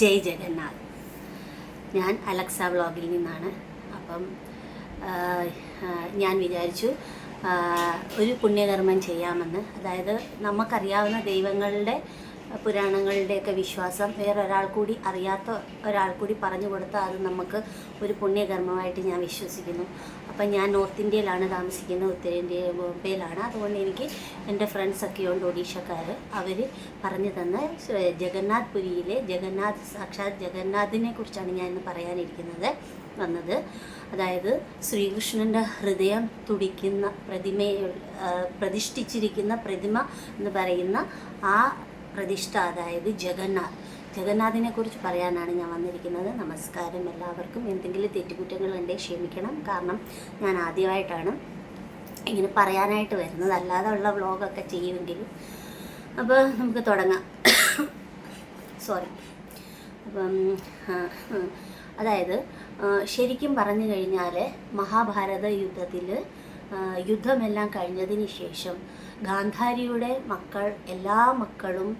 ജയ് ജഗന്നാഥ്. ഞാൻ അലക്സ വ്ളോഗിൽ നിന്നാണ്. അപ്പം ഞാൻ വിചാരിച്ചു ഒരു പുണ്യകർമ്മം ചെയ്യാമെന്ന്. അതായത് നമുക്കറിയാവുന്ന ദൈവങ്ങളുടെ പുരാണങ്ങളുടെയൊക്കെ വിശ്വാസം വേറൊരാൾ കൂടി അറിയാത്ത ഒരാൾ കൂടി പറഞ്ഞു കൊടുത്താൽ അത് നമുക്ക് ഒരു പുണ്യകർമ്മമായിട്ട് ഞാൻ വിശ്വസിക്കുന്നു. അപ്പം ഞാൻ നോർത്ത് ഇന്ത്യയിലാണ് താമസിക്കുന്നത് ഉത്തരേന്ത്യ ബോംബെയിലാണ്. അതുകൊണ്ട് എനിക്ക് എന്റെ ഫ്രണ്ട്സൊക്കെ ഉണ്ട് ഒഡീഷക്കാർ അവർ പറഞ്ഞു തന്ന ജഗന്നാഥ് പുരിയിലെ ജഗന്നാഥ് സാക്ഷാത് ജഗന്നാഥിനെ കുറിച്ചാണ് ഞാൻ ഇന്ന് പറയാനിരിക്കുന്നത് വന്നത്. അതായത് ശ്രീകൃഷ്ണന്റെ ഹൃദയം തുടിക്കുന്ന പ്രതിമയെ പ്രതിഷ്ഠിച്ചിരിക്കുന്ന പ്രതിമ എന്ന് പറയുന്ന ആ പ്രതിഷ്ഠ അതായത് ജഗന്നാഥ്. ജഗന്നാഥിനെ കുറിച്ച് പറയാനാണ് ഞാൻ വന്നിരിക്കുന്നത്. നമസ്കാരം എല്ലാവർക്കും. എന്തെങ്കിലും തെറ്റുകുറ്റങ്ങൾ ഉണ്ടെങ്കിൽ ക്ഷമിക്കണം. കാരണം ഞാൻ ആദ്യമായിട്ടാണ് ഇങ്ങനെ പറയാനായിട്ട് വരുന്നത്. അല്ലാതെ ഉള്ള വ്ളോഗൊക്കെ ചെയ്യുമെങ്കിലും അപ്പോൾ നമുക്ക് തുടങ്ങാം. സോറി അപ്പം അതായത് ശരിക്കും പറഞ്ഞു കഴിഞ്ഞാൽ മഹാഭാരത യുദ്ധത്തിൽ യുദ്ധമെല്ലാം കഴിഞ്ഞതിന് ശേഷം ഗാന്ധാരിയുടെ മക്കൾ എല്ലാ മക്കളും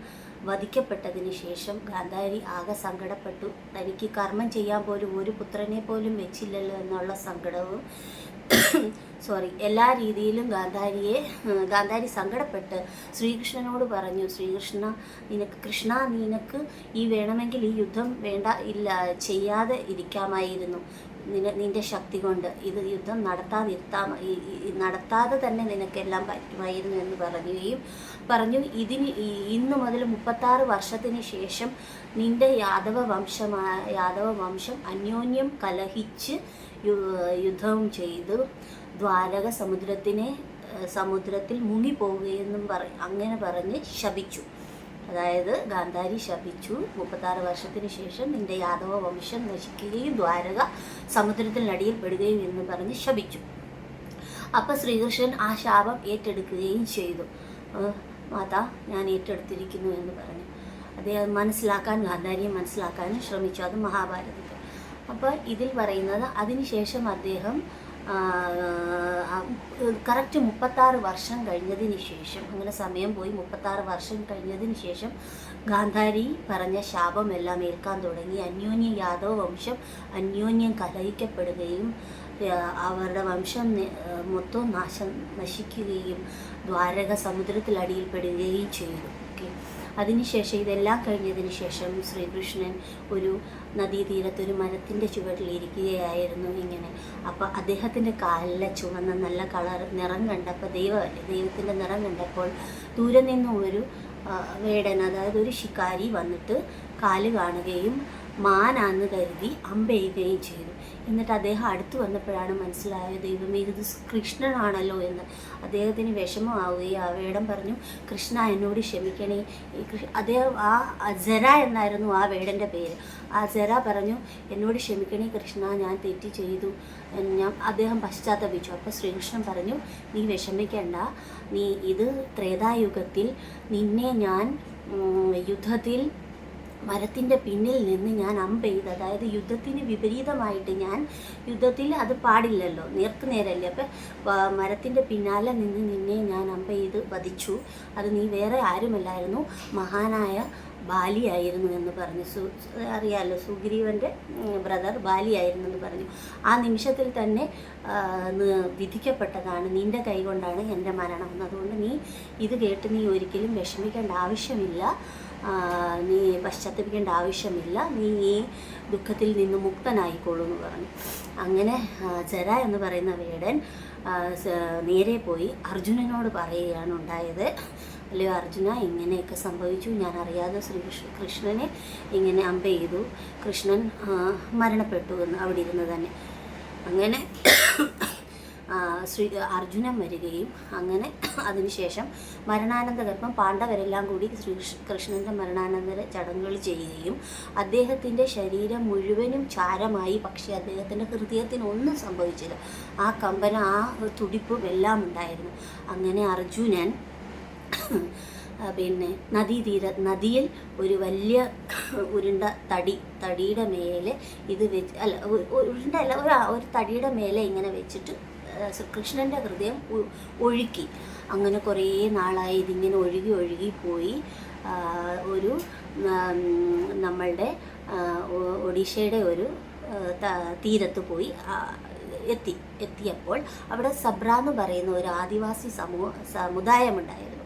വധിക്കപ്പെട്ടതിന് ശേഷം ഗാന്ധാരി ആകെ സങ്കടപ്പെട്ടു. തനിക്ക് കർമ്മം ചെയ്യാൻ പോലും ഒരു പുത്രനെ പോലും വെച്ചില്ലല്ലോ എന്നുള്ള സങ്കടവും സോറി എല്ലാ രീതിയിലും ഗാന്ധാരിയെ ഗാന്ധാരി സങ്കടപ്പെട്ട് ശ്രീകൃഷ്ണനോട് പറഞ്ഞു ശ്രീകൃഷ്ണ നിനക്ക് കൃഷ്ണ നിനക്ക് ഈ വേണമെങ്കിൽ ഈ യുദ്ധം വേണ്ട ഇല്ല ചെയ്യാതെ ഇരിക്കാമായിരുന്നു. നിന നിന്റെ ശക്തി കൊണ്ട് ഇത് യുദ്ധം നടത്താതിരുത്താം നടത്താതെ തന്നെ നിനക്കെല്ലാം പറ്റുമായിരുന്നു എന്ന് പറയുകയും പറഞ്ഞു ഇതിന് ഇന്ന് മുതൽ മുപ്പത്താറ് വർഷത്തിന് ശേഷം നിന്റെ യാദവ വംശമായ യാദവ വംശം അന്യോന്യം കലഹിച്ച് യുദ്ധവും ചെയ്തു. ദ്വാരക സമുദ്രത്തിനെ സമുദ്രത്തിൽ മുങ്ങിപ്പോവുകയെന്നും പറ അങ്ങനെ പറഞ്ഞ് ശപിച്ചു. അതായത് ഗാന്ധാരി ശപിച്ചു. മുപ്പത്താറ് വർഷത്തിന് ശേഷം നിന്റെ യാദവ വംശം നശിക്കുകയും ദ്വാരക സമുദ്രത്തിനടിയിൽ പെടുകയും എന്ന് പറഞ്ഞ് ശപിച്ചു. അപ്പൊ ശ്രീകൃഷ്ണൻ ആ ശാപം ഏറ്റെടുക്കുകയും ചെയ്തു. മാതാ ഞാൻ ഏറ്റെടുത്തിരിക്കുന്നു എന്ന് പറഞ്ഞു. അദ്ദേഹം മനസ്സിലാക്കാൻ ഗാന്ധാരിയെ മനസ്സിലാക്കാനും ശ്രമിച്ചു. അത് മഹാഭാരതത്തിൽ. അപ്പോൾ ഇതിൽ പറയുന്നത് അതിനുശേഷം അദ്ദേഹം കറക്റ്റ് മുപ്പത്താറ് വർഷം കഴിഞ്ഞതിന് ശേഷം അങ്ങനെ സമയം പോയി മുപ്പത്താറ് വർഷം കഴിഞ്ഞതിന് ശേഷം ഗാന്ധാരി പറഞ്ഞ ശാപമെല്ലാം ഏൽക്കാൻ തുടങ്ങി. അന്യോന്യ യാദവ വംശം അന്യോന്യം കലഹിക്കപ്പെടുകയും അവരുടെ വംശം മൊത്തം നാശം നശിക്കുകയും ദ്വാരക സമുദ്രത്തിലടിയിൽപ്പെടുകയും ചെയ്തു. അതിനുശേഷം ഇതെല്ലാം കഴിഞ്ഞതിന് ശേഷം ശ്രീകൃഷ്ണൻ ഒരു നദീതീരത്ത് ഒരു മരത്തിന്റെ ചുവട്ടിലിരിക്കുകയായിരുന്നു ഇങ്ങനെ. അപ്പോൾ അദ്ദേഹത്തിന്റെ കാലിലെ ചുവന്ന നല്ല കളർ നിറം കണ്ടപ്പോൾ ദൈവമല്ലേ ദൈവത്തിന്റെ നിറം കണ്ടപ്പോൾ ദൂരെ നിന്നും ഒരു വേടൻ അതായത് ഒരു ശിക്കാരി വന്നിട്ട് കാൽ കാണുകയും മാനാന്ന് കരുതി അമ്പെയ്യുകയും ചെയ്തു. എന്നിട്ട് അദ്ദേഹം അടുത്ത് വന്നപ്പോഴാണ് മനസ്സിലായത് ദൈവമേ ഇത് കൃഷ്ണനാണല്ലോ എന്ന്. അദ്ദേഹത്തിന് വിഷമമാവുകയും ആ വേടം പറഞ്ഞു കൃഷ്ണ എന്നോട് ക്ഷമിക്കണേ. അദ്ദേഹം ആ ജര എന്നായിരുന്നു ആ വേടന്റെ പേര്. ആ ജര പറഞ്ഞു എന്നോട് ക്ഷമിക്കണേ കൃഷ്ണ ഞാൻ തെറ്റി ചെയ്തു. ഞാൻ അദ്ദേഹം പശ്ചാത്തപിച്ചു. അപ്പോൾ ശ്രീകൃഷ്ണൻ പറഞ്ഞു നീ വിഷമിക്കണ്ട. നീ ഇത് ത്രേതായുഗത്തിൽ നിന്നെ ഞാൻ യുദ്ധത്തിൽ മരത്തിന്റെ പിന്നിൽ നിന്ന് ഞാൻ അമ്പെയ്ത് അതായത് യുദ്ധത്തിന് വിപരീതമായിട്ട് ഞാൻ യുദ്ധത്തിൽ അത് പാടില്ലല്ലോ നേർക്ക് നേരല്ലേ. അപ്പം മരത്തിന്റെ പിന്നാലെ നിന്ന് നിന്നെ ഞാൻ അമ്പെയ്ത് വധിച്ചു. അത് നീ വേറെ ആരുമല്ലായിരുന്നു മഹാനായ ബാലിയായിരുന്നു എന്ന് പറഞ്ഞു. സു അറിയാമല്ലോ സുഗ്രീവന്റെ ബ്രദർ ബാലിയായിരുന്നു എന്ന് പറഞ്ഞു. ആ നിമിഷത്തിൽ തന്നെ വിധിക്കപ്പെട്ടതാണ് നിന്റെ കൈകൊണ്ടാണ് എന്റെ മരണം അതുകൊണ്ട് നീ ഇത് കേട്ട് നീ ഒരിക്കലും വിഷമിക്കേണ്ട ആവശ്യമില്ല. നീ പശ്ചാത്തപിക്കേണ്ട ആവശ്യമില്ല. നീ ഈ ദുഃഖത്തിൽ നിന്ന് മുക്തനായിക്കോളൂ എന്ന് പറഞ്ഞു. അങ്ങനെ ചര എന്ന് പറയുന്ന വേടൻ നേരെ പോയി അർജുനനോട് പറയുകയാണ് ഉണ്ടായത്. അല്ലയോ അർജുന ഇങ്ങനെയൊക്കെ സംഭവിച്ചു. ഞാൻ അറിയാതെ ശ്രീകൃഷ്ണ കൃഷ്ണനെ ഇങ്ങനെ അമ്പ ചെയ്തു കൃഷ്ണൻ മരണപ്പെട്ടു എന്ന് അവിടെ ഇരുന്ന് തന്നെ. അങ്ങനെ ശ്രീ അർജുനൻ വരികയും അങ്ങനെ അതിനുശേഷം മരണാനന്തകർപ്പം പാണ്ഡവരെല്ലാം കൂടി ശ്രീ കൃഷ്ണന്റെ മരണാനന്തര ചടങ്ങുകൾ ചെയ്യുകയും അദ്ദേഹത്തിന്റെ ശരീരം മുഴുവനും ചാരമായി. പക്ഷേ അദ്ദേഹത്തിന്റെ ഹൃദയത്തിന് ഒന്നും സംഭവിച്ചില്ല. ആ കമ്പന ആ തുടിപ്പും എല്ലാം ഉണ്ടായിരുന്നു. അങ്ങനെ അർജുനൻ പിന്നെ നദീതീര നദിയിൽ ഒരു വലിയ ഉരുണ്ട തടി തടിയുടെ മേലെ ഇത് വെച്ച് അല്ല ഉരുണ്ട അല്ല ഒരു തടിയുടെ മേലെ ഇങ്ങനെ വെച്ചിട്ട് കൃഷ്ണന്റെ ഹൃദയം ഒഴുക്കി. അങ്ങനെ കുറേ നാളായി ഇതിങ്ങനെ ഒഴുകി ഒഴുകി പോയി. ഒരു നമ്മളുടെ ഒഡീഷയുടെ ഒരു തീരത്ത് പോയി എത്തി. എത്തിയപ്പോൾ അവിടെ സബ്ര എന്ന് പറയുന്ന ഒരു ആദിവാസി സമൂഹ സമുദായമുണ്ടായിരുന്നു.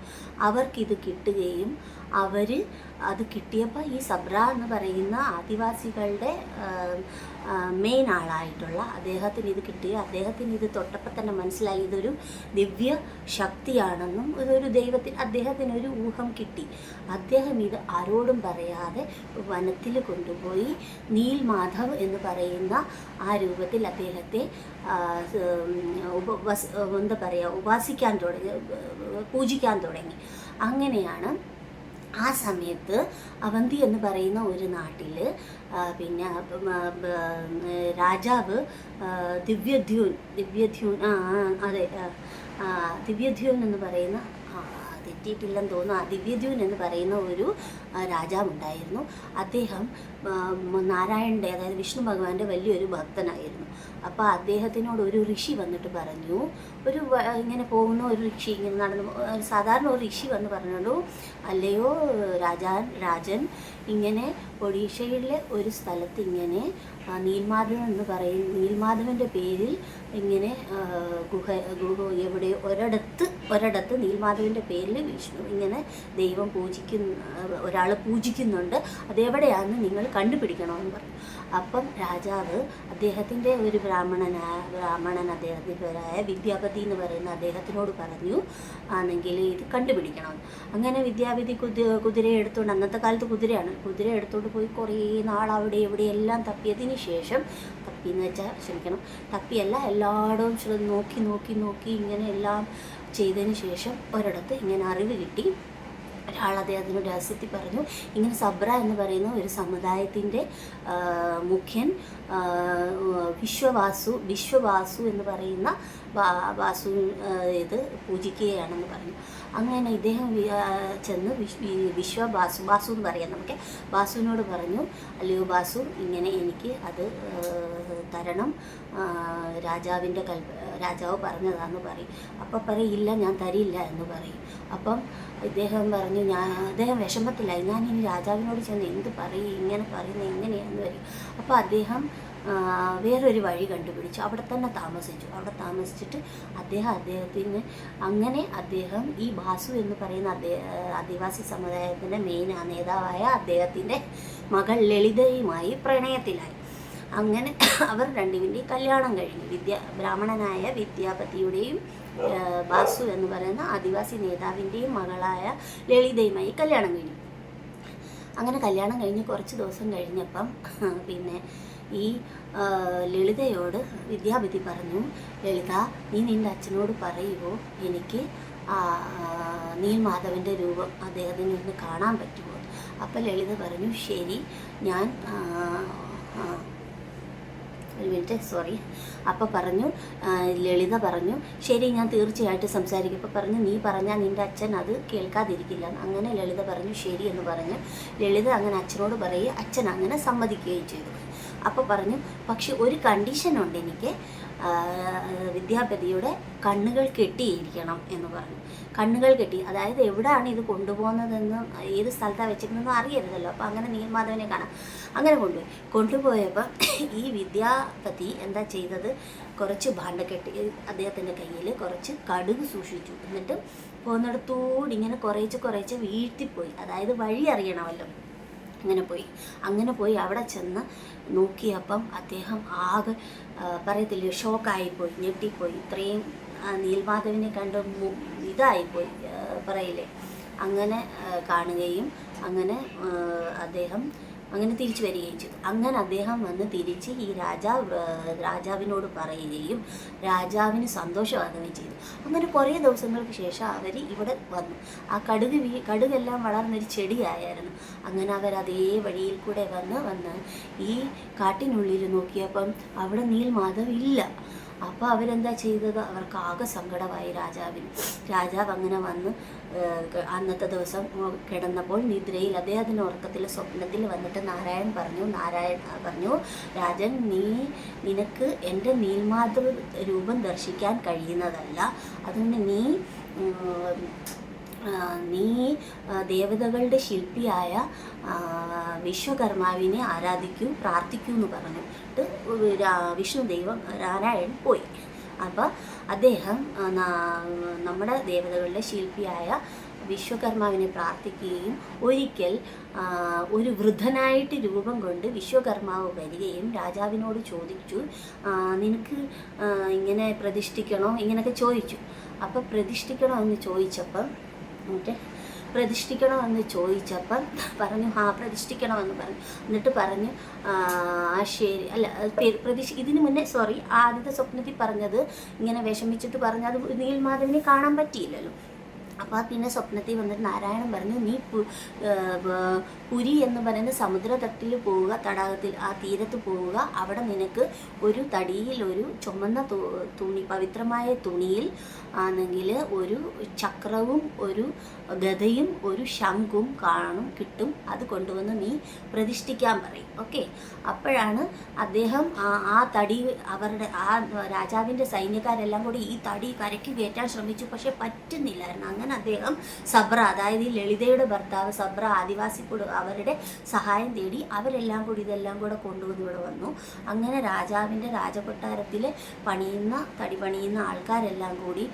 അവർക്കിത് കിട്ടുകയും അവർ അത് കിട്ടിയപ്പോൾ ഈ സബ്ര എന്ന് പറയുന്ന ആദിവാസികളുടെ മെയിൻ ആളായിട്ടുള്ള അദ്ദേഹത്തിന് ഇത് കിട്ടി. അദ്ദേഹത്തിന് ഇത് തൊട്ടപ്പോൾ തന്നെ മനസ്സിലായി. ഇതൊരു ദിവ്യ ശക്തിയാണെന്നും ഇതൊരു ദൈവത്തിന് അദ്ദേഹത്തിന് ഒരു ഊഹം കിട്ടി. അദ്ദേഹം ഇത് ആരോടും പറയാതെ വനത്തിൽ കൊണ്ടുപോയി നീൽ മാധവ് എന്ന് പറയുന്ന ആ രൂപത്തിൽ അദ്ദേഹത്തെ എന്താ പറയുക ഉപാസിക്കാൻ തുടങ്ങി പൂജിക്കാൻ തുടങ്ങി. അങ്ങനെയാണ് ആ സമയത്ത് അവന്തി എന്ന് പറയുന്ന ഒരു നാട്ടിൽ പിന്നെ രാജാവ് ദിവ്യധ്യൂൻ ദിവ്യധ്യൂൻ ആ അതെ ദിവ്യധ്യൂൻ എന്ന് പറയുന്ന തെറ്റിയിട്ടില്ലെന്ന് തോന്നുന്നു. ആ ദിവ്യധ്യൂൻ എന്ന് പറയുന്ന ഒരു രാജാവുണ്ടായിരുന്നു. അദ്ദേഹം നാരായണന്റെ അതായത് വിഷ്ണു ഭഗവാന്റെ വലിയൊരു ഭക്തനായിരുന്നു. അപ്പോൾ അദ്ദേഹത്തിനോട് ഒരു ഋഷി വന്നിട്ട് പറഞ്ഞു. ഒരു ഇങ്ങനെ പോകുന്ന ഒരു ഋഷി ഇങ്ങനെ നടന്നു സാധാരണ ഒരു ഋഷി വന്ന് പറഞ്ഞോളൂ. അല്ലയോ രാജാൻ രാജൻ ഇങ്ങനെ ഒഡീഷയിലെ ഒരു സ്ഥലത്ത് ഇങ്ങനെ നീൽമാധവൻ എന്ന് പറയും നീൽമാധവന്റെ പേരിൽ ഇങ്ങനെ ഗുഹ ഗുഹ എവിടെ ഒരിടത്ത് ഒരിടത്ത് നീൽമാധവന്റെ പേരിൽ വിഷ്ണു ഇങ്ങനെ ദൈവം പൂജിക്കുന്ന ഒരാൾ പൂജിക്കുന്നുണ്ട്. അതെവിടെയാണെന്ന് നിങ്ങൾ കണ്ടുപിടിക്കണമെന്ന് പറഞ്ഞു. അപ്പം രാജാവ് അദ്ദേഹത്തിന്റെ ഒരു ബ്രാഹ്മണനായ ബ്രാഹ്മണൻ അദ്ദേഹത്തിന്റെ പേരായ വിദ്യാപതി എന്ന് പറയുന്ന അദ്ദേഹത്തിനോട് പറഞ്ഞു ആണെങ്കിൽ ഇത് കണ്ടുപിടിക്കണം. അങ്ങനെ വിദ്യാപതി കുതി കുതിരയെ എടുത്തുകൊണ്ട് അന്നത്തെ കാലത്ത് കുതിരയാണ് കുതിര എടുത്തുകൊണ്ട് പോയി കുറേ നാൾ അവിടെ എവിടെ എല്ലാം തപ്പിയതിന് ശേഷം തപ്പി എന്ന് വെച്ചാൽ ക്ഷമിക്കണം തപ്പിയല്ല എല്ലായിടവും നോക്കി നോക്കി നോക്കി ഇങ്ങനെ എല്ലാം ചെയ്തതിന് ശേഷം ഒരിടത്ത് ഇങ്ങനെ അറിവ് കിട്ടി. ഒരാൾ അദ്ദേഹത്തിന് രഹസ്യത്തിൽ പറഞ്ഞു. ഇങ്ങനെ സബ്ര എന്ന് പറയുന്ന ഒരു സമുദായത്തിന്റെ മുഖ്യൻ വിശ്വവാസു വിശ്വവാസു എന്ന് പറയുന്ന വാസു ഇത് പൂജിക്കുകയാണെന്ന് പറഞ്ഞു. അങ്ങനെ ഇദ്ദേഹം ചെന്ന് വിശ്വ ബാസു വാസു എന്ന് പറയാം നമുക്ക്. വാസുവിനോട് പറഞ്ഞു അല്ലയോ വാസു ഇങ്ങനെ എനിക്ക് അത് തരണം രാജാവിന്റെ കൽപ്പ രാജാവ് പറഞ്ഞതാന്ന് പറയും. അപ്പം പറയും ഇല്ല ഞാൻ തരില്ല എന്ന് പറയും. അപ്പം ഇദ്ദേഹം പറഞ്ഞു ഞാൻ അദ്ദേഹം വിഷമത്തിലായി. ഞാൻ ഇനി രാജാവിനോട് ചെന്ന് എന്ത് പറയും ഇങ്ങനെ പറയുന്നത് എങ്ങനെയാന്ന് പറയും. അപ്പോൾ അദ്ദേഹം വേറൊരു വഴി കണ്ടുപിടിച്ചു. അവിടെ തന്നെ താമസിച്ചു. അവിടെ താമസിച്ചിട്ട് അദ്ദേഹം അദ്ദേഹത്തിന് അങ്ങനെ അദ്ദേഹം ഈ ബാസു എന്ന് പറയുന്ന ആദിവാസി സമുദായത്തിന്റെ മെയിൻ നേതാവായ അദ്ദേഹത്തിന്റെ മകൾ ലളിതയുമായി പ്രണയത്തിലായി. അങ്ങനെ അവർ രണ്ടുപേരുടെയും കല്യാണം കഴിഞ്ഞു. വിദ്യ ബ്രാഹ്മണനായ വിദ്യാപതിയുടെയും ബാസു എന്ന് പറയുന്ന ആദിവാസി നേതാവിന്റെയും മകളായ ലളിതയുമായി കല്യാണം കഴിഞ്ഞു. അങ്ങനെ കല്യാണം കഴിഞ്ഞ് കുറച്ച് ദിവസം കഴിഞ്ഞപ്പം പിന്നെ ഈ ലളിതയോട് വിദ്യാപതി പറഞ്ഞു ലളിത നീ നിന്റെ അച്ഛനോട് പറയുമോ എനിക്ക് ആ, നീൽമാധവന്റെ രൂപം അദ്ദേഹത്തിന് ഒന്ന് കാണാൻ പറ്റുമോ? അപ്പം ലളിത പറഞ്ഞു ശരി ഞാൻ ഒരു മിനിറ്റ് സോറി അപ്പോൾ പറഞ്ഞു ലളിത പറഞ്ഞു ശരി ഞാൻ തീർച്ചയായിട്ടും സംസാരിക്കും. അപ്പോൾ പറഞ്ഞു നീ പറഞ്ഞാൽ നിന്റെ അച്ഛൻ അത് കേൾക്കാതിരിക്കില്ല. അങ്ങനെ ലളിത പറഞ്ഞു ശരി എന്ന് പറഞ്ഞു ലളിത അങ്ങനെ അച്ഛനോട് പറയുകയും അച്ഛൻ അങ്ങനെ സമ്മതിക്കുകയും ചെയ്തു. അപ്പോൾ പറഞ്ഞു പക്ഷെ ഒരു കണ്ടീഷനുണ്ട് എനിക്ക് വിദ്യാപതിയുടെ കണ്ണുകൾ കെട്ടിയിരിക്കണം എന്ന് പറഞ്ഞു. കണ്ണുകൾ കെട്ടി അതായത് എവിടെയാണ് ഇത് കൊണ്ടുപോകുന്നതെന്നും ഏത് സ്ഥലത്താണ് വെച്ചിരിക്കുന്നതെന്നും അറിയരുതല്ലോ. അപ്പോൾ അങ്ങനെ നീൽമാധവനെ കാണാം. അങ്ങനെ കൊണ്ടുപോയി. കൊണ്ടുപോയപ്പോൾ ഈ വിദ്യാപതി എന്താ ചെയ്തത്? കുറച്ച് ഭാണ്ഡക്കെട്ടി അദ്ദേഹത്തിന്റെ കയ്യിൽ കുറച്ച് കടുക് സൂക്ഷിച്ചു. എന്നിട്ട് പോകുന്നിടത്തോട് ഇങ്ങനെ കുറേച്ച് കുറേച്ച് വീഴ്ത്തിപ്പോയി. അതായത് വഴി അറിയണമല്ലോ. അങ്ങനെ പോയി. അങ്ങനെ പോയി അവിടെ ചെന്ന് നോക്കിയപ്പം അദ്ദേഹം ആകെ പറയത്തില്ലേ ഷോക്കായിപ്പോയി ഞെട്ടിപ്പോയി. ഇത്രയും നീൽമാധവിനെ കണ്ട് ഇതായിപ്പോയി പറയില്ലേ. അങ്ങനെ കാണുകയും അങ്ങനെ അദ്ദേഹം അങ്ങനെ തിരിച്ചു വരികയും ചെയ്തു. അങ്ങനെ അദ്ദേഹം വന്ന് തിരിച്ച് ഈ രാജാവ് രാജാവിനോട് പറയുകയും രാജാവിന് സന്തോഷമാകുകയും ചെയ്തു. അങ്ങനെ കുറേ ദിവസങ്ങൾക്ക് ശേഷം അവർ ഇവിടെ വന്നു. ആ കടുക് വീ കടുകെല്ലാം വളർന്നൊരു ചെടിയായിരുന്നു. അങ്ങനെ അവർ അതേ വഴിയിൽ കൂടെ വന്ന് വന്ന് ഈ കാട്ടിനുള്ളിൽ നോക്കിയപ്പം അവിടെ നീൽമാധവ് ഇല്ല. അപ്പോൾ അവരെന്താ ചെയ്തത്? അവർക്ക് ആകെ സങ്കടമായി രാജാവിന്. രാജാവ് അങ്ങനെ വന്ന് അന്നത്തെ ദിവസം കിടന്നപ്പോൾ നിദ്രയിൽ അദ്ദേഹത്തിന്റെ ഉറക്കത്തിൽ സ്വപ്നത്തിൽ വന്നിട്ട് നാരായൺ പറഞ്ഞു നാരായൺ പറഞ്ഞു രാജൻ നീ നിനക്ക് എന്റെ നീൽമാതൃ രൂപം ദർശിക്കാൻ കഴിയുന്നതല്ല. അതുകൊണ്ട് നീ ദേവതകളുടെ ശില്പിയായ വിശ്വകർമാവിനെ ആരാധിക്കൂ പ്രാർത്ഥിക്കൂ എന്ന് പറഞ്ഞിട്ട് വിഷ്ണു ദൈവം നാരായണൻ പോയി. അപ്പോൾ അദ്ദേഹം നമ്മുടെ ദേവതകളുടെ ശില്പിയായ വിശ്വകർമാവിനെ പ്രാർത്ഥിക്കുകയും ഒരിക്കൽ ഒരു വൃദ്ധനായിട്ട് രൂപം കൊണ്ട് വിശ്വകർമാവ് വരികയും രാജാവിനോട് ചോദിച്ചു നിനക്ക് ഇങ്ങനെ പ്രതിഷ്ഠിക്കണോ? ഇങ്ങനെയൊക്കെ ചോദിച്ചു. അപ്പോൾ പ്രതിഷ്ഠിക്കണോ എന്ന് ചോദിച്ചപ്പം എന്നിട്ട് പ്രതിഷ്ഠിക്കണമെന്ന് ചോദിച്ചപ്പം പറഞ്ഞു ആ പ്രതിഷ്ഠിക്കണമെന്ന് പറഞ്ഞു. എന്നിട്ട് പറഞ്ഞു ആ ശരി അല്ല പ്രതിഷ് ഇതിന് മുന്നേ സോറി ആദ്യത്തെ സ്വപ്നത്തിൽ പറഞ്ഞത് ഇങ്ങനെ വിഷമിച്ചിട്ട് പറഞ്ഞു അത് നീൽമാധവിനെ കാണാൻ പറ്റിയില്ലല്ലോ. അപ്പോൾ പിന്നെ സ്വപ്നത്തിൽ വന്നിട്ട് നാരായണൻ പറഞ്ഞു നീ പുരി എന്ന് പറയുന്ന സമുദ്രതട്ടിൽ പോവുക തടാകത്തിൽ ആ തീരത്ത് പോവുക. അവിടെ നിനക്ക് ഒരു തടിയിൽ ഒരു ചുമന്ന തുണി പവിത്രമായ തുണിയിൽ ആണെങ്കിൽ ഒരു ചക്രവും ഒരു ഗതയും ഒരു ശംഖും കാണും കിട്ടും. അത് കൊണ്ടുവന്ന് നീ പ്രതിഷ്ഠിക്കാൻ പറയും. ഓക്കെ? അപ്പോഴാണ് അദ്ദേഹം ആ ആ തടി അവരുടെ ആ രാജാവിന്റെ സൈന്യക്കാരെല്ലാം കൂടി ഈ തടി കരയ്ക്ക് കയറ്റാൻ ശ്രമിച്ചു. പക്ഷെ പറ്റുന്നില്ലായിരുന്നു. അങ്ങനെ അദ്ദേഹം സബ്ര അതായത് ഈ ലളിതയുടെ ഭർത്താവ് സബ്ര ആദിവാസി അവരുടെ സഹായം തേടി അവരെല്ലാം കൂടി ഇതെല്ലാം കൂടെ കൊണ്ടുവന്ന് ഇവിടെ വന്നു. അങ്ങനെ രാജാവിന്റെ രാജകൊട്ടാരത്തിൽ പണിയുന്ന തടി പണിയുന്ന ആൾക്കാരെല്ലാം കൂടി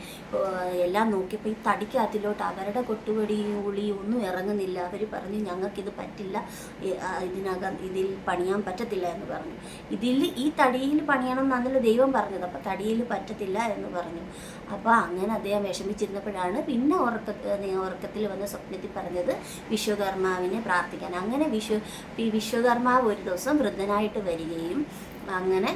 എല്ലാം നോക്കിയപ്പോൾ ഈ തടിക്കകത്തിലോട്ട് അവരുടെ കൊട്ടുപടിയും ഉളിയും ഒന്നും ഇറങ്ങുന്നില്ല. അവർ പറഞ്ഞു ഞങ്ങൾക്കിത് പറ്റില്ല. ഇതിനകം ഇതിൽ പണിയാൻ പറ്റത്തില്ല എന്ന് പറഞ്ഞു. ഇതിൽ ഈ തടിയിൽ പണിയണം എന്നാണല്ലോ ദൈവം പറഞ്ഞത്. അപ്പോൾ തടിയിൽ പറ്റത്തില്ല എന്ന് പറഞ്ഞു. അപ്പോൾ അങ്ങനെ അദ്ദേഹം വിഷമിച്ചിരുന്നപ്പോഴാണ് പിന്നെ ഉറക്ക ഉറക്കത്തിൽ വന്ന് സ്വപ്നത്തിൽ പറഞ്ഞത് വിശ്വകർമാവിനെ പ്രാർത്ഥിക്കാൻ. അങ്ങനെ വിശ്വ വിശ്വകർമാവ് ഒരു ദിവസം വൃദ്ധനായിട്ട് വരികയും അങ്ങനെ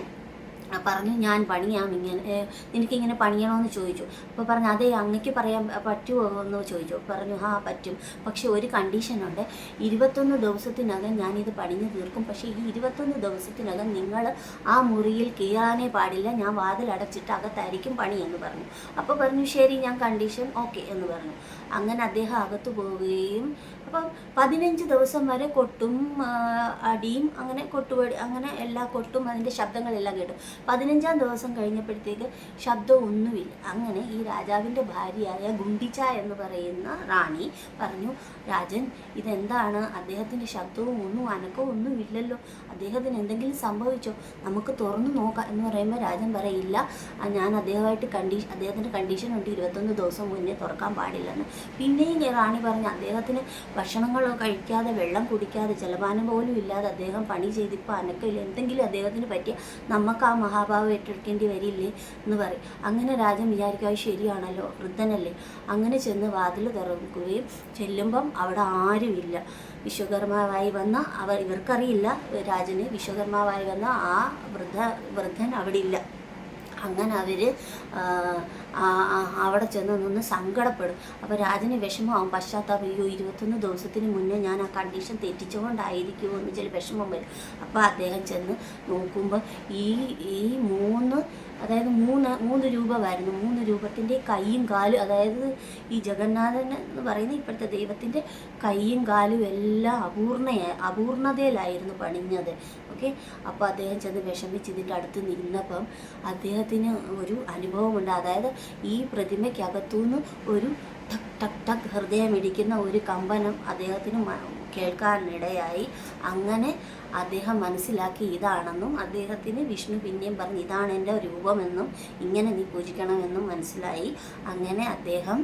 പറഞ്ഞു ഞാൻ പണിയാം ഇങ്ങനെ. നിനക്കിങ്ങനെ പണിയണമെന്ന് ചോദിച്ചു. അപ്പോൾ പറഞ്ഞു അതേ അങ്ങക്ക് പറയാൻ പറ്റുമോ എന്ന് ചോദിച്ചു. പറഞ്ഞു ആ പറ്റും. പക്ഷെ ഒരു കണ്ടീഷനുണ്ട്. ഇരുപത്തൊന്ന് ദിവസത്തിനകം ഞാനിത് പണിഞ്ഞ് തീർക്കും. പക്ഷേ ഈ ഇരുപത്തൊന്ന് ദിവസത്തിനകം നിങ്ങൾ ആ മുറിയിൽ കീറാനേ പാടില്ല. ഞാൻ വാതിലടച്ചിട്ട് അകത്തായിരിക്കും പണി എന്ന് പറഞ്ഞു. അപ്പോൾ പറഞ്ഞു ശരി ഞാൻ കണ്ടീഷൻ ഓക്കെ എന്ന് പറഞ്ഞു. അങ്ങനെ അദ്ദേഹം അകത്ത് പോവുകയും അപ്പം പതിനഞ്ച് ദിവസം വരെ കൊട്ടും അടിയും അങ്ങനെ കൊട്ടുപടി അങ്ങനെ എല്ലാ കൊട്ടും അതിന്റെ ശബ്ദങ്ങളെല്ലാം കേട്ടു. പതിനഞ്ചാം ദിവസം കഴിഞ്ഞപ്പോഴത്തേക്ക് ശബ്ദം ഒന്നുമില്ല അങ്ങനെ ഈ രാജാവിന്റെ ഭാര്യയായ ഗുണ്ടിച്ച എന്ന് പറയുന്ന റാണി പറഞ്ഞു രാജൻ ഇതെന്താണ്? അദ്ദേഹത്തിന്റെ ശബ്ദവും ഒന്നും അനക്കവും ഒന്നും ഇല്ലല്ലോ. അദ്ദേഹത്തിന് എന്തെങ്കിലും സംഭവിച്ചോ? നമുക്ക് തുറന്നു നോക്കാം. എന്ന് പറയുമ്പോൾ രാജൻ പറയില്ല ഞാൻ അദ്ദേഹമായിട്ട് കണ്ടീഷൻ അദ്ദേഹത്തിന്റെ കണ്ടീഷൻ ഉണ്ട്. ഇരുപത്തൊന്ന് ദിവസം മുന്നേ തുറക്കാൻ പാടില്ലെന്ന്. പിന്നെയും റാണി പറഞ്ഞു അദ്ദേഹത്തിന് ഭക്ഷണങ്ങളോ കഴിക്കാതെ വെള്ളം കുടിക്കാതെ ജലപാനം പോലും ഇല്ലാതെ അദ്ദേഹം പണി ചെയ്തിപ്പോൾ അനക്കില്ല എന്തെങ്കിലും അദ്ദേഹത്തിന് പറ്റിയ നമുക്ക് ആ മഹാഭാവം ഏറ്റെടുക്കേണ്ടി വരില്ലേ എന്ന് പറയും. അങ്ങനെ രാജൻ വിചാരിക്കും ശരിയാണല്ലോ വൃദ്ധനല്ലേ. അങ്ങനെ ചെന്ന് വാതിൽ തുറക്കുകയും ചെല്ലുമ്പം അവിടെ ആരുമില്ല. വിശ്വകർമാവായി വന്ന അവർ ഇവർക്കറിയില്ല രാജന് വിശ്വകർമാവായി വന്ന ആ വൃദ്ധ വൃദ്ധൻ അവിടെ ഇല്ല അങ്ങനെ അവർ അവിടെ ചെന്ന് നിന്ന് സങ്കടപ്പെടും. അപ്പോൾ രാജന് വിഷമമാവും. പശ്ചാത്താപം അയ്യോ ഇരുപത്തൊന്ന് ദിവസത്തിന് മുന്നേ ഞാൻ ആ കണ്ടീഷൻ തെറ്റിച്ചുകൊണ്ടായിരിക്കുമോ എന്ന് ചില വിഷമം വരും. അപ്പോൾ അദ്ദേഹം ചെന്ന് നോക്കുമ്പോൾ ഈ ഈ മൂന്ന് അതായത് മൂന്ന് മൂന്ന് രൂപമായിരുന്നു. മൂന്ന് രൂപത്തിന്റെ കൈയും കാലും അതായത് ഈ ജഗന്നാഥൻ എന്ന് പറയുന്ന ഇപ്പോഴത്തെ ദൈവത്തിന്റെ കൈയും കാലും എല്ലാം അപൂർണയായി അപൂർണതയിലായിരുന്നു പണിഞ്ഞത്. ഓക്കെ? അപ്പോൾ അദ്ദേഹം ചെന്ന് വിഷമിച്ച് ഇതിന്റെ അടുത്ത് നിന്നപ്പം അദ്ദേഹത്തിന് ഒരു അനുഭവമുണ്ട്. അതായത് ഈ പ്രതിമയ്ക്കകത്തുനിന്ന് ഒരു ടക് ടക് ടക് ഹൃദയമിടിക്കുന്ന ഒരു കമ്പനം അദ്ദേഹത്തിന് കേൾക്കാനിടയായി. അങ്ങനെ അദ്ദേഹം മനസ്സിലാക്കി ഇതാണെന്നും അദ്ദേഹത്തിന് വിഷ്ണു പിന്നെയും പറഞ്ഞു ഇതാണ് എന്റെ രൂപമെന്നും ഇങ്ങനെ നീ പൂജിക്കണമെന്നും മനസ്സിലായി. അങ്ങനെ അദ്ദേഹം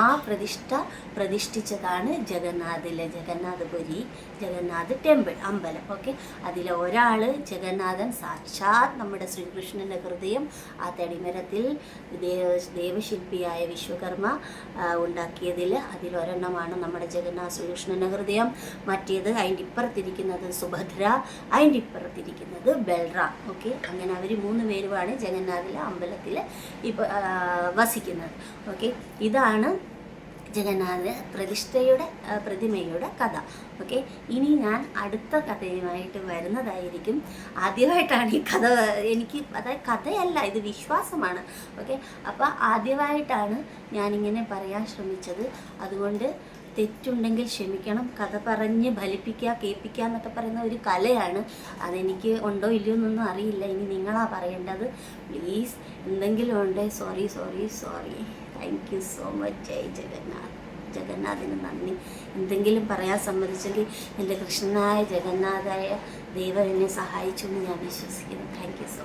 ആ പ്രതിഷ്ഠ പ്രതിഷ്ഠിച്ചതാണ് ജഗന്നാഥിലെ ജഗന്നാഥപുരി ജഗന്നാഥ് ടെമ്പിൾ അമ്പലം. ഓക്കെ അതിൽ ഒരാൾ ജഗന്നാഥൻ സാക്ഷാത് നമ്മുടെ ശ്രീകൃഷ്ണന്റെ ഹൃദയം ആ തടിമരത്തിൽ ദേവ ദേവശില്പിയായ വിശ്വകർമ്മ ഉണ്ടാക്കിയതിൽ അതിലൊരെണ്ണമാണ് നമ്മുടെ ജഗന്നാഥ ശ്രീകൃഷ്ണന്റെ ഹൃദയം. മറ്റേത് അതിന്റെ ഇപ്പുറത്തിരിക്കുന്നത് സുഭദ്ര അതിന്റെ ഇപ്പുറത്തിരിക്കുന്നത് ബൽറാം. ഓക്കെ അങ്ങനെ അവർ മൂന്ന് പേരുമാണ് ജഗന്നാഥിലെ അമ്പലത്തിൽ ഇപ്പോൾ വസിക്കുന്നത്. ഓക്കെ ഇതാണ് ജഗന്നാഥ പ്രതിഷ്ഠയുടെ പ്രതിമയുടെ കഥ. ഓക്കെ? ഇനി ഞാൻ അടുത്ത കഥയുമായിട്ട് വരുന്നതായിരിക്കും ആദ്യമായിട്ടാണ് ഈ കഥ എനിക്ക് അതായത് കഥയല്ല ഇത് വിശ്വാസമാണ്. ഓക്കെ? അപ്പോൾ ആദ്യമായിട്ടാണ് ഞാനിങ്ങനെ പറയാൻ ശ്രമിച്ചത്. അതുകൊണ്ട് തെറ്റുണ്ടെങ്കിൽ ക്ഷമിക്കണം. കഥ പറഞ്ഞ് ഫലിപ്പിക്കുക കേൾപ്പിക്കുക എന്നൊക്കെ പറയുന്ന ഒരു കലയാണ്. അതെനിക്ക് ഉണ്ടോ ഇല്ലയോ എന്നൊന്നും അറിയില്ല. ഇനി നിങ്ങളാ പറയേണ്ടത്. പ്ലീസ് എന്തെങ്കിലും ഉണ്ടേ? Sorry sorry sorry. Thank you so much Jai Jagannath ജഗന്നാഥിന് നന്ദി. എന്തെങ്കിലും പറയാൻ സമ്മതിച്ചെങ്കിൽ എന്റെ കൃഷ്ണനായ ജഗന്നാഥായ ദൈവം എന്നെ സഹായിച്ചു എന്ന് ഞാൻ വിശ്വസിക്കുന്നു. Thank you so